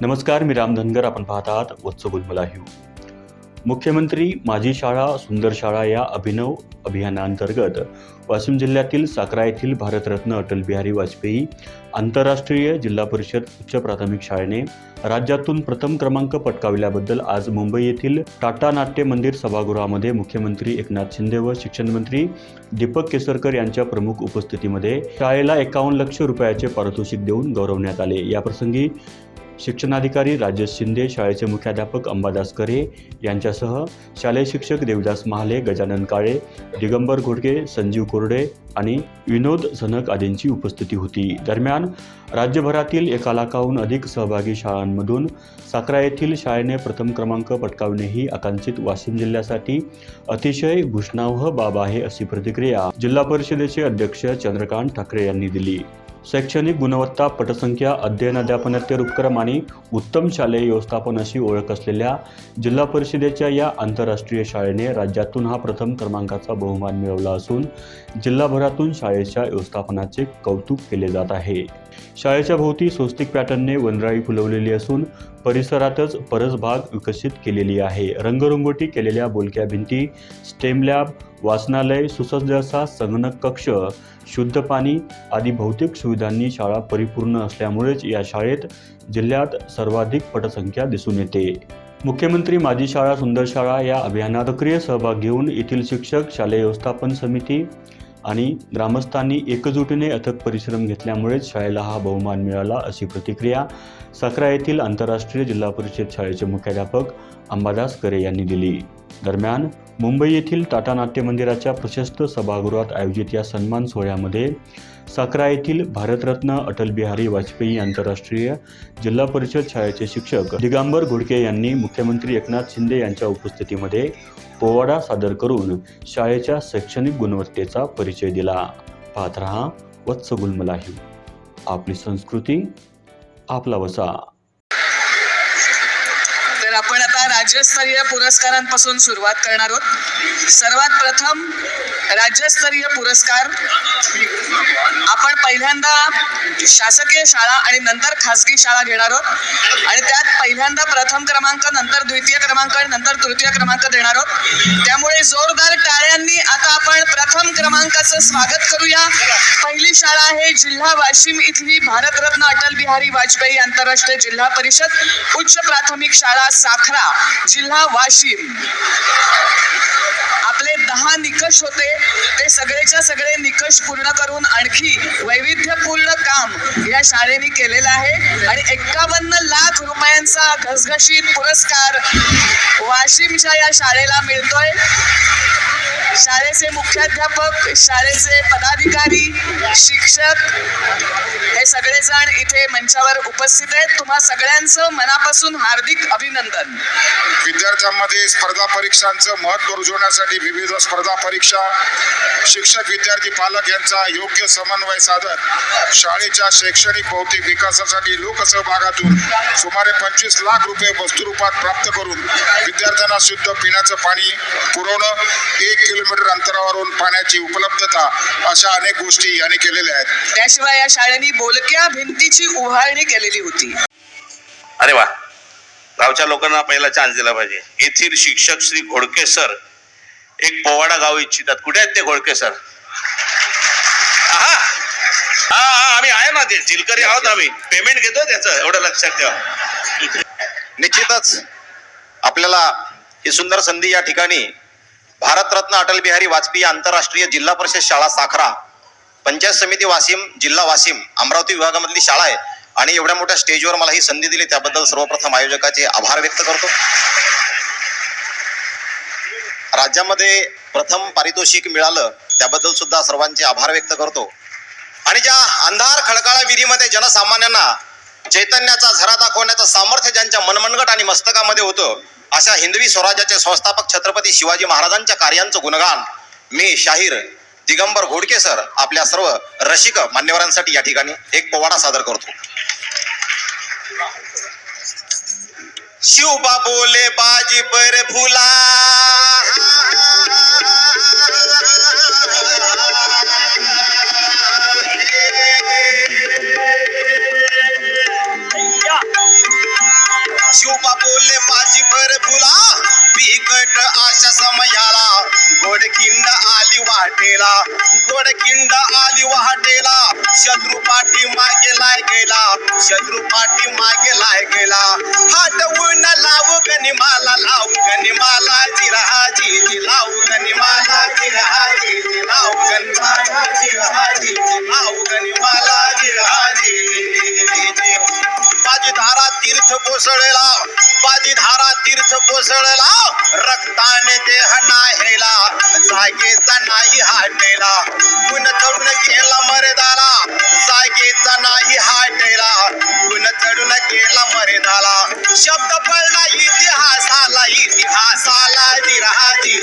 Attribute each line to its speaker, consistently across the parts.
Speaker 1: नमस्कार मी राम धनगर. आपण पाहत आहात वत्स गुलमला मुख्यमंत्री माझी शाळा सुंदर शाळा या अभिनव अभियानाअंतर्गत वाशिम जिल्ह्यातील साकरा येथील भारतरत्न अटल बिहारी वाजपेयी आंतरराष्ट्रीय जिल्हा परिषद उच्च प्राथमिक शाळेने राज्यातून प्रथम क्रमांक पटकाविल्याबद्दल आज मुंबई येथील टाटा नाट्य मंदिर सभागृहामध्ये मुख्यमंत्री एकनाथ शिंदे व शिक्षण मंत्री दीपक केसरकर यांच्या प्रमुख उपस्थितीमध्ये शाळेला एकावन्न लक्ष रुपयाचे पारितोषिक देऊन गौरवण्यात आले. याप्रसंगी शिक्षणाधिकारी राजेश शिंदे शाळेचे मुख्याध्यापक अंबादास करे यांच्यासह शालेय शिक्षक देवदास महाले गजानन काळे दिगंबर घोडके संजीव कोरडे आणि विनोद सनक आदींची उपस्थिती होती. दरम्यान राज्यभरातील एका लाखाहून अधिक सहभागी शाळांमधून साकरा येथील शाळेने प्रथम क्रमांक पटकावणे ही आकांक्षित वाशिम जिल्ह्यासाठी अतिशय भूषणावह बाब आहे अशी प्रतिक्रिया जिल्हा परिषदेचे अध्यक्ष चंद्रकांत ठाकरे यांनी दिली. शैक्षणिक गुणवत्ता पटसंख्या अध्ययन अध्यापनेतर उपक्रम आणि उत्तम शालेय व्यवस्थापन अशी ओळख असलेल्या जिल्हा परिषदेच्या या आंतरराष्ट्रीय शाळेने राज्यातून हा प्रथम क्रमांकाचा बहुमान मिळवला असून जिल्हाभरातून शाळेच्या व्यवस्थापनाचे कौतुक केले जात आहे. शाळेच्या भोवती स्वस्तिक पॅटर्नने वनराई फुलवलेली असून परिसरातच परसबाग विकसित केलेली आहे. रंगरंगोटी केलेल्या बोलक्या भिंती स्टेम लॅब वाचनालय सुसज्ज असा संगणक कक्ष शुद्ध पाणी आदी भौतिक सुविधांनी शाळा परिपूर्ण असल्यामुळेच या शाळेत जिल्ह्यात सर्वाधिक पटसंख्या दिसून येते. मुख्यमंत्री माझी शाळा सुंदर शाळा या अभियानात सक्रिय सहभाग घेऊन येथील शिक्षक शालेय व्यवस्थापन समिती आणि ग्रामस्थांनी एकजुटीने अथक परिश्रम घेतल्यामुळेच शाळेला हा बहुमान मिळाला अशी प्रतिक्रिया साकरा येथील आंतरराष्ट्रीय जिल्हा परिषद शाळेचे मुख्याध्यापक अंबादास करे यांनी दिली. दरम्यान मुंबई येथील टाटा नाट्य मंदिराच्या प्रशस्त सभागृहात आयोजित या सन्मान सोहळ्यामध्ये साकरा येथील भारतरत्न अटल बिहारी वाजपेयी आंतरराष्ट्रीय जिल्हा परिषद शाळेचे शिक्षक दिगांबर घोडके यांनी मुख्यमंत्री एकनाथ शिंदे यांच्या उपस्थितीमध्ये पोवाडा सादर करून शाळेच्या शैक्षणिक गुणवत्तेचा परिचय दिला. पाहत रहा वत्सगुलमलाही. आपली संस्कृती आपला वसा.
Speaker 2: आपण आता राज्यस्तरीय पुरस्कारांपासून सुरुवात करणार आहोत. सर्वात प्रथम राज्यस्तरीय पुरस्कार. आपण पहिल्यांदा शासकीय शाळा आणि नंतर खासगी शाळा घेणार आहोत. आणि त्यात पहिल्यांदा प्रथम क्रमांक नंतर द्वितीय क्रमांक आणि नंतर तृतीय क्रमांक देणार आहोत. त्यामुळे जोरदार टाळ्यांनी आता आपण प्रथम क्रमांकाचं स्वागत करूया. पहिली शाळा आहे जिल्हा वाशिम इथली भारतरत्न अटल बिहारी वाजपेयी आंतरराष्ट्रीय जिल्हा परिषद उच्च प्राथमिक शाळा साखरा जिल्हा वाशिम. आपले दहा निकष होते. ते सगळेच्या सगळे निकष पूर्ण करून आणखी वैविध्यपूर्ण काम या शाळेने केलेलं आहे. आणि एक्कावन्न लाख रुपयांचा घसघशीत पुरस्कार वाशिमच्या या शाळेला मिळतोय. शाळेचे मुख्याध्यापक शाळेचे पदाधिकारी शिक्षक हे सगळेजण इथे मंचावर उपस्थित आहेत. तुम्हा सगळ्यांचं मनापासून हार्दिक अभिनंदन.
Speaker 3: विद्यार्थ्यांमध्ये स्पर्धा परीक्षांचं महत्त्व रुजवण्यासाठी विविध स्पर्धा परीक्षा शिक्षक विद्यार्थी पालक यांचा योग्य समन्वय साधत शाळेच्या शैक्षणिक भौतिक विकासासाठी लोकसहभागातून सुमारे पंचवीस लाख रुपये वस्तुरूपात प्राप्त करून विद्यार्थ्यांना शुद्ध पिण्याचं पाणी पुरवणं एक किलोमीटर अंतरावरून पाण्याची उपलब्धता अशा अनेक गोष्टी यांनी केलेल्या आहेत.
Speaker 2: त्याशिवाय या शाळेने बोलक्या भिंतीची उभारणी केलेली होती.
Speaker 4: अरे वा. गावच्या लोकांना पहिला चान्स दिला पाहिजे. येथील शिक्षक श्री घोडके सर एक पोवाडा गाव इच्छितात. कुठे आहेत ते घोडके सर? हा हा हा, आम्ही आहे ना ते. जिलकरी आहोत आम्ही. पेमेंट घेतो त्याचं. एवढं लक्षात ठेवा.
Speaker 5: निश्चितच आपल्याला ही सुंदर संधी या ठिकाणी भारतरत्न अटल बिहारी वाजपेयी आंतरराष्ट्रीय जिल्हा परिषद शाळा साखरा पंचायत समिती वाशिम जिल्हा वाशिम अमरावती विभागामधली शाळा आहे. आणि एवढ्या मोठ्या स्टेजवर मला ही संधी दिली त्याबद्दल सर्वप्रथम आयोजकाचे आभार व्यक्त करतो. राज्यामध्ये प्रथम पारितोषिक मिळालं त्याबद्दल सुद्धा सर्वांचे आभार व्यक्त करतो. आणि ज्या अंधार खळकाळा विधीमध्ये जनसामान्यांना चैतन्याचा झरा दाखवण्याचं सामर्थ्य ज्यांच्या मनमनगट आणि मस्तकामध्ये होतं अशा हिंदवी स्वराज्याचे संस्थापक छत्रपती शिवाजी महाराजांच्या कार्यांचं गुणगान मी शाहीर दिगंबर घोडके सर आपल्या सर्व रसिक मान्यवरांसाठी या ठिकाणी एक पोवाडा सादर करतो. शिवबा बोले बाजी पर फुला. शत्रू पाठी मागे लाय गेला हाटवून लावू गनिमाला लावू गनिमाला जिराजी जी तीर्थ कोसळला. बाजी धारा तीर्थ कोसळला. रक्ताने देह नाहेला. जागेचा नाही हाटेला. गुण चढून गेला मरेदाला. जागेचा नाही हाटेला. गुण चढून गेला मरेदाला. शब्द पडला इतिहासाला इतिहासाला जिराजी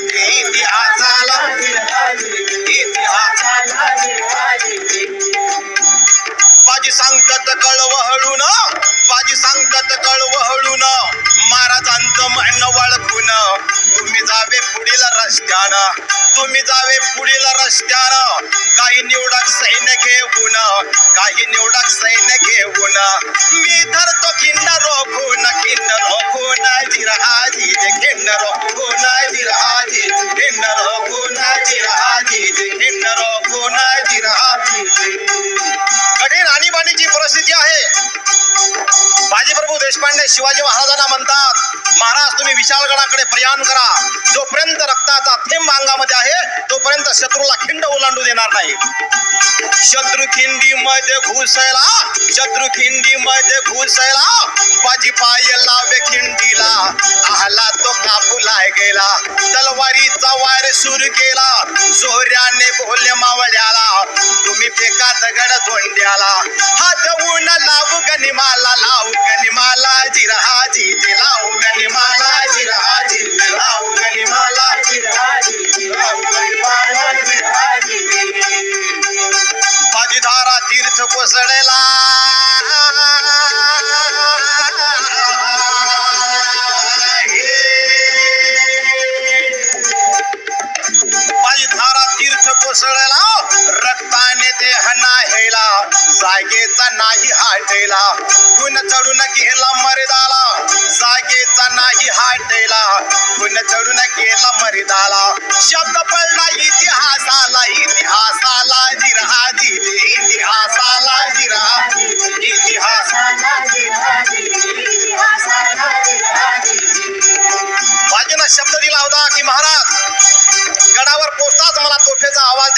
Speaker 5: पुढील रस्त्यानं. तुम्ही जावे पुढील रस्त्यानं. काही निवडक सैन्य घेऊन काही निवडक सैन्य घेऊन. मी धरतो खिंड रोखून खिन्न रोखून जिरहाजी खिन्न रोखून जिरहाजी खिन्न रोखून जिरहाजी खिन्न रोखून जिरहाजी कठीण आणीबाणीची परिस्थिती आहे. बाजीप्रभू देशपांडे शिवाजी महाराजांना म्हणतात महाराज तुम्ही विशालगडाकडे प्रयाण करा. जोपर्यंत रक्ताचा थेंब अंगामध्ये आहे तोपर्यंत शत्रूला खिंड ओलांडू देणार नाही. शत्रू खिंडी मध्ये घुसला शत्रू खिंडी मध्ये घुसला बाजी पाय लावे खिंडीला आला तो कापूला गेला. तलवारीचा वार सुरू केला जोऱ्याने बोलले मावळ्याला तुम्ही फेका दगड धोंड्याला हात उन लावू गनिमाला लावू कोसळला रक्ताने देह नाहेला जागेचा नाही हाटेला. गुण चढून गेला मरिदाला जागेचा नाही हाटेला. गुण चढून गेला मरिदाला. शब्द पडला इतिहासाला इतिहासाला जिरहाजी इतिहासाला जिरा इतिहासाला भाजीना शब्द दिला होता की महाराज गडावर पोचताच मला तो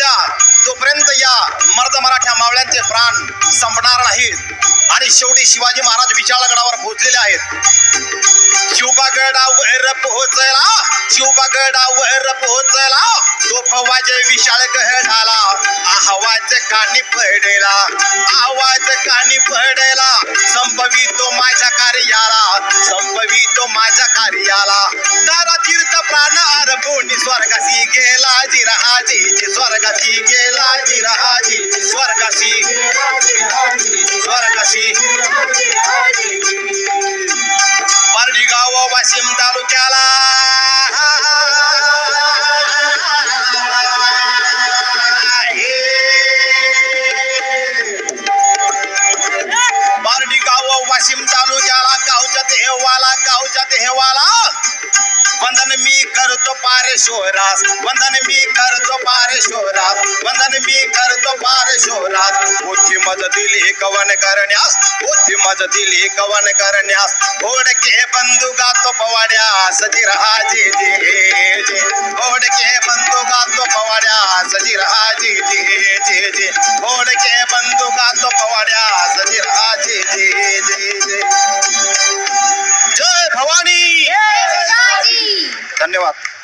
Speaker 5: आवाज द्या तोपर्यंत या मर्द मराठ्या मावळ्यांचे प्राण संपणार नाहीत. आणि शेवटी शिवाजी महाराज विशाळगडावर पोहोचलेले आहेत. शिवबागडावर पोहोचला शिवबागडावर पोहोचला तो फवाजे विशाळ गडाला आवाज कानी पडेला आवाज कानी पडेला. तो माझ्या कार्याला संभवितो माझ्या कार्याला. तारा तीर्थ प्राण अर्पून स्वर्गासी गेला जिराजी स्वर्गासी गेला. जिराजी स्वर्गासी। स्वर्गासी। पारडी गाव वाशिम तालुक्याला। पारडी गाव वाशिम तालुक्याला, गावच्या देवाला गावच्या देवाला। वंदन मी कर तो पारे पारेश्वरास वंदन मी कर तो पारे पारेश्वरास वंदन मी कर तो पारे पारेश्वरास बुद्धि मज दिली कवन करण्यास बुद्धि मज दिली कवन करण्यास घोडके बंधू गातो पवाड्या। सजी रहा जी जी जी। घोडके बंधू गातो पवाड्या। सजी रहा जी जी जी। जी ओड घोडके बंधू गातो पवाड्या। सजी रहा जी जी जी। debate.